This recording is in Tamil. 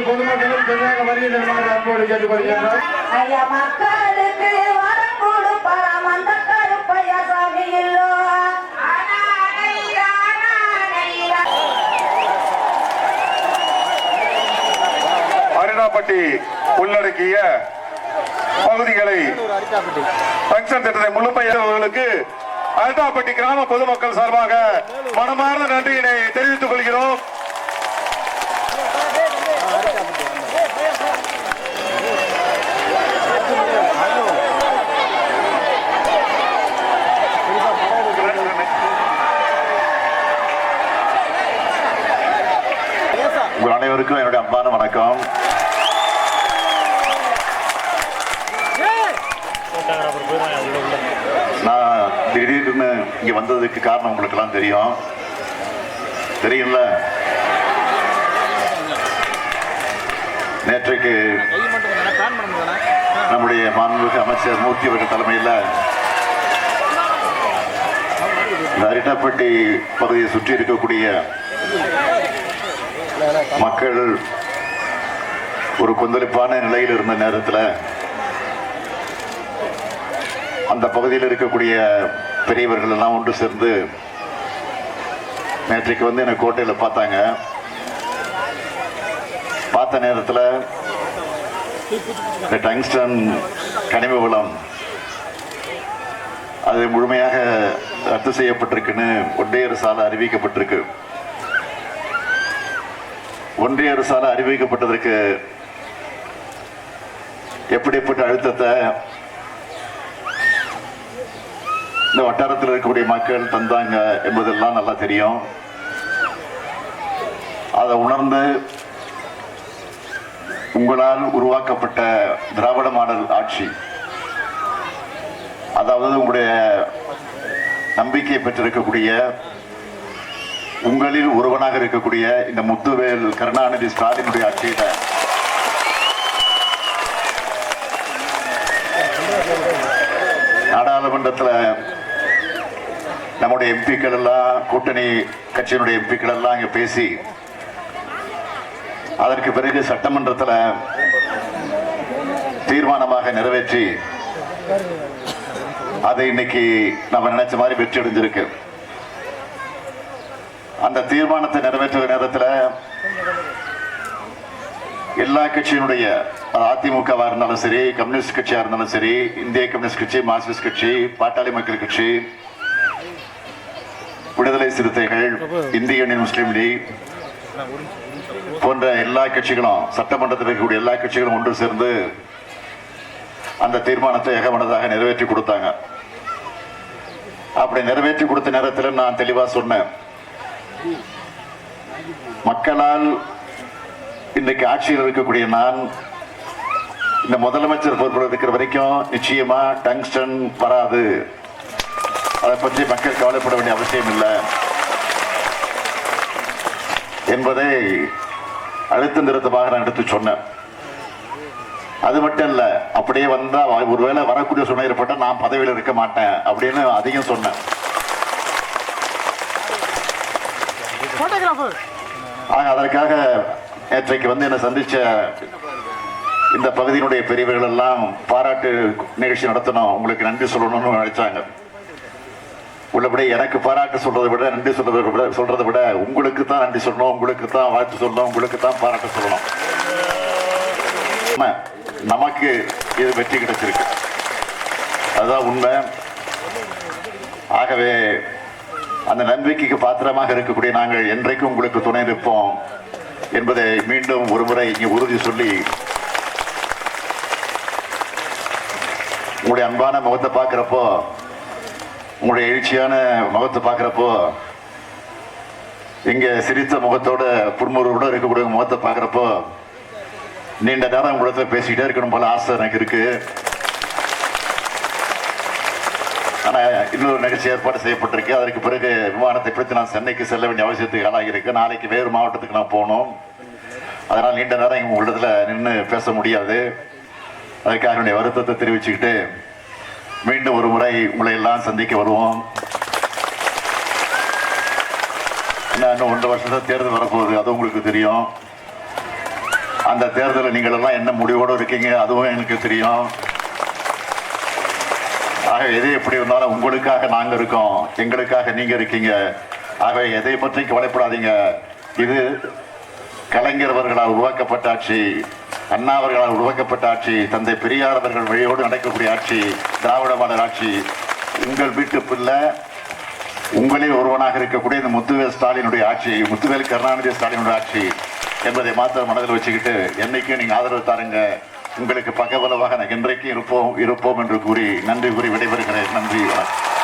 அனைத்து பொதுமக்களும் சரியாக வருகை தருமாறு அன்போடு கேட்டுக்கொள்கிறோம் ஐயா மக்களுக்கு வரம் கொடுப்பாராம் அந்த கருப்பையா சாமி இல்லோ அரிடாப்பட்டி உள்ளடக்கிய பகுதிகளை பங்கன் திட்டத்தை முழுமையாளர்களுக்கு அரிடாப்பட்டி கிராம பொதுமக்கள் சார்பாக மனமார்ந்த நன்றியினை தெரிவித்துக் கொள்கிறோம் உங்கள் அனைவருக்கும் என்னுடைய அன்பான வணக்கம் நான் திடீர்னு இங்க வந்ததுக்கு காரணம் உங்களுக்கு எல்லாம் தெரியும். தெரியும்ல? நேற்றைக்கு நம்முடைய மாண்புமிகு அமைச்சர் மூர்த்தி அவர்கள் தலைமையில் இந்த அரிட்டாப்பட்டி பகுதியை சுற்றி இருக்கக்கூடிய மக்கள் ஒரு கொந்தளிப்பான நிலையில் இருந்த நேரத்தில் அந்த பகுதியில் இருக்கக்கூடிய பெரியவர்கள் எல்லாம் ஒன்று சேர்ந்து நேற்றைக்கு வந்து என்னை கோட்டையில் பார்த்தாங்க. பார்த்த நேரத்தில் இந்த டங்ஸ்டன் கனிம வளம் அது முழுமையாக ரத்து செய்யப்பட்டிருக்குன்னு ஒன்றிய அரசால் அறிவிக்கப்பட்டிருக்கு. ஒன்றிய அரசால் அறிவிக்கப்பட்டதற்கு எப்படிப்பட்ட அழுத்தத்தை இந்த வட்டாரத்தில் இருக்கக்கூடிய மக்கள் தந்தாங்க என்பதெல்லாம் நல்லா தெரியும். அதை உணர்ந்து உங்களால் உருவாக்கப்பட்ட திராவிட மாடல் ஆட்சி அதாவது உங்களுடைய நம்பிக்கை பெற்றிருக்கக்கூடிய உங்களில் ஒருவனாக இருக்கக்கூடிய இந்த முத்துவேல் கருணாநிதி ஸ்டாலினுடைய ஆட்சியில நாடாளுமன்றத்தில் நம்முடைய எம்பிக்கள் எல்லாம் கூட்டணி கட்சியினுடைய எம்பிக்கள் எல்லாம் இங்கே பேசி அதற்கு பிறகு சட்டமன்றத்தில் தீர்மானமாக நிறைவேற்றி அதை இன்னைக்கு நம்ம நினைச்ச மாதிரி வெற்றி அடைஞ்சிருக்கு. அந்த தீர்மானத்தை நிறைவேற்ற நேரத்தில் எல்லா கட்சியினுடைய அதிமுகவாக அதிமுகவா இருந்தாலும் சரி கம்யூனிஸ்ட் கட்சியா இருந்தாலும் சரி இந்திய கம்யூனிஸ்ட் கட்சி மார்க்சிஸ்ட் கட்சி பாட்டாளி மக்கள் கட்சி விடுதலை சிறுத்தைகள் இந்திய யூனியன் முஸ்லீம் லீக் போன்ற எல்லா கட்சிகளும் சட்டமன்றத்தில் இருக்கக்கூடிய எல்லா கட்சிகளும் ஒன்று சேர்ந்து அந்த தீர்மானத்தை ஏகமனதாக நிறைவேற்றி கொடுத்தாங்க. அப்படி நிறைவேற்றி கொடுத்த நேரத்தில் நான் தெளிவாக சொன்னேன். மக்களால் இன்றைக்கு ஆட்சியில் இருக்கக்கூடிய நான் இந்த முதலமைச்சர் பொறுப்பில் இருக்கிற வரைக்கும் நிச்சயமா டங்ஸ்டன் வராது. அதை பற்றி மக்கள் கவலைப்பட வேண்டிய அவசியம் இல்லை. என்பதை அழுத்த நிறுத்தமாக நான் எடுத்து சொன்னேன். அது மட்டும் இல்ல அப்படியே வந்தா ஒருவேளை வரக்கூடிய சூழ்நிலை ஏற்பட்டா நான் பதவியில் இருக்க மாட்டேன் அப்படின்னு அதையும் சொன்னேன். அதற்காக நேற்றைக்கு வந்து என்னை சந்திச்ச இந்த பகுதியினுடைய பெரியவர்கள் எல்லாம் பாராட்டு நிகழ்ச்சி நடத்தணும். உங்களுக்கு நன்றி சொல்லணும்னு நினைச்சாங்க. விட எனக்கு பாராட்டு சொல்றதை விட நன்றி சொல்றதை விட சொல்றதை விட உங்களுக்கு தான் நன்றி சொல்லணும் உங்களுக்கு தான் வாழ்த்து சொல்லணும் உங்களுக்கு தான் பாராட்டு சொல்லணும். நமக்கு இது வெற்றி கிடைச்சிருக்கு. அதுதான் உண்மை. ஆகவே அந்த நம்பிக்கைக்கு பாத்திரமாக இருக்கக்கூடிய நாங்கள் என்றைக்கும் உங்களுக்கு துணை நிற்போம் என்பதை மீண்டும் ஒருமுறை இங்கே உறுதி சொல்லி உங்களுடைய அன்பான முகத்தை பார்க்குறப்போ உங்களுடைய எழுச்சியான முகத்தை பார்க்குறப்போ இங்கே சிரித்த முகத்தோட புன்முறுவோட இருக்கக்கூடிய முகத்தை பார்க்குறப்போ நீண்ட நேரம் உங்களிடத்துல பேசிக்கிட்டே இருக்கணும் போல ஆசை எனக்கு இருக்கு. ஆனால் இன்னொரு நிகழ்ச்சி ஏற்பாடு செய்யப்பட்டிருக்கு. அதற்கு பிறகு விமானத்தை பிடித்து நான் சென்னைக்கு செல்ல வேண்டிய அவசியத்துக்கு ஆளாகியிருக்கு. நாளைக்கு வேறு மாவட்டத்துக்கு நான் போகணும். அதனால் நீண்ட நேரம் உங்களிடத்தில் நின்று பேச முடியாது. அதுக்காக என்னுடைய வருத்தத்தை தெரிவிச்சுக்கிட்டு மீண்டும் ஒரு முறை உங்களை எல்லாம் சந்திக்க வருவோம். இன்னும் ஒன்றரை வருஷத்துல தேர்தல் வரப்போகுது அது உங்களுக்கு தெரியும். அந்த தேர்தலில் நீங்கள் எல்லாம் என்ன முடிவோடு இருக்கீங்க அதுவும் எனக்கு தெரியும். ஆக எது எப்படி இருந்தாலும் உங்களுக்காக நாங்கள் இருக்கோம் எங்களுக்காக நீங்கள் இருக்கீங்க. ஆக எதை பற்றி கவலைப்படாதீங்க. இது கலைஞர் அவர்களால் உருவாக்கப்பட்ட ஆட்சி. அண்ணா அவர்களால் உருவாக்கப்பட்ட ஆட்சி தந்தை பெரியார் அவர்கள் வழியோடு நடக்கக்கூடிய ஆட்சி திராவிட மாடல் ஆட்சி உங்கள் வீட்டு பிள்ளை உங்களில் ஒருவனாக இருக்கக்கூடிய இந்த முத்துவேல் ஸ்டாலினுடைய ஆட்சி முத்துவேல் கருணாநிதி ஸ்டாலினுடைய ஆட்சி என்பதை மாத்திரம் மனதில் வச்சுக்கிட்டு என்னைக்கும் நீங்க ஆதரவு தாருங்க. உங்களுக்கு பக்கபலமாக நான் இன்றைக்கும் இருப்போம் இருப்போம் என்று கூறி நன்றி கூறி விடைபெறுகிறேன். நன்றி வணக்கம்.